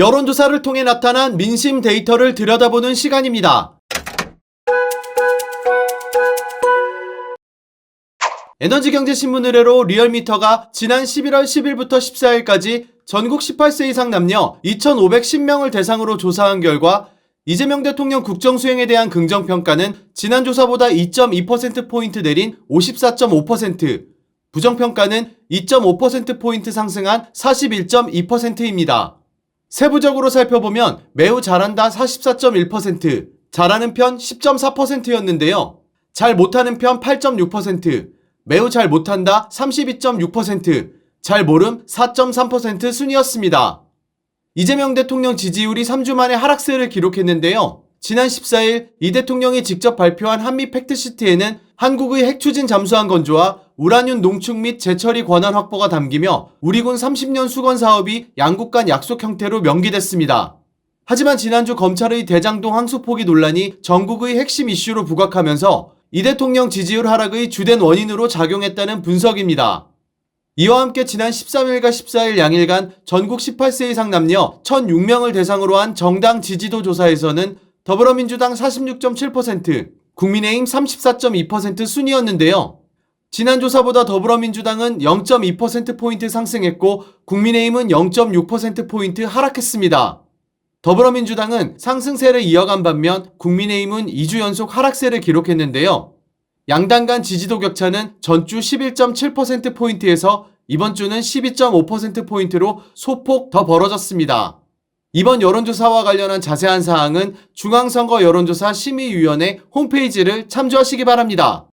여론조사를 통해 나타난 민심 데이터를 들여다보는 시간입니다. 에너지경제신문 의뢰로 리얼미터가 지난 11월 10일부터 14일까지 전국 18세 이상 남녀 2,510명을 대상으로 조사한 결과 이재명 대통령 국정 수행에 대한 긍정 평가는 지난 조사보다 2.2%포인트 내린 54.5%, 부정 평가는 2.5%포인트 상승한 41.2%입니다. 세부적으로 살펴보면 매우 잘한다 44.1%, 잘하는 편 10.4%였는데요. 잘 못하는 편 8.6%, 매우 잘 못한다 32.6%, 잘 모름 4.3% 순이었습니다. 이재명 대통령 지지율이 3주 만에 하락세를 기록했는데요. 지난 14일 이 대통령이 직접 발표한 한미 팩트시트에는 한국의 핵 추진 잠수함 건조와 우라늄 농축 및 재처리 권한 확보가 담기며 우리군 30년 수건 사업이 양국 간 약속 형태로 명기됐습니다. 하지만 지난주 검찰의 대장동 항수 포기 논란이 전국의 핵심 이슈로 부각하면서 이 대통령 지지율 하락의 주된 원인으로 작용했다는 분석입니다. 이와 함께 지난 13일과 14일 양일간 전국 18세 이상 남녀 1,006명을 대상으로 한 정당 지지도 조사에서는 더불어민주당 46.7%, 국민의힘 34.2% 순이었는데요. 지난 조사보다 더불어민주당은 0.2%포인트 상승했고 국민의힘은 0.6%포인트 하락했습니다. 더불어민주당은 상승세를 이어간 반면 국민의힘은 2주 연속 하락세를 기록했는데요. 양당 간 지지도 격차는 전주 11.7%포인트에서 이번 주는 12.5%포인트로 소폭 더 벌어졌습니다. 이번 여론조사와 관련한 자세한 사항은 중앙선거 여론조사 심의위원회 홈페이지를 참조하시기 바랍니다.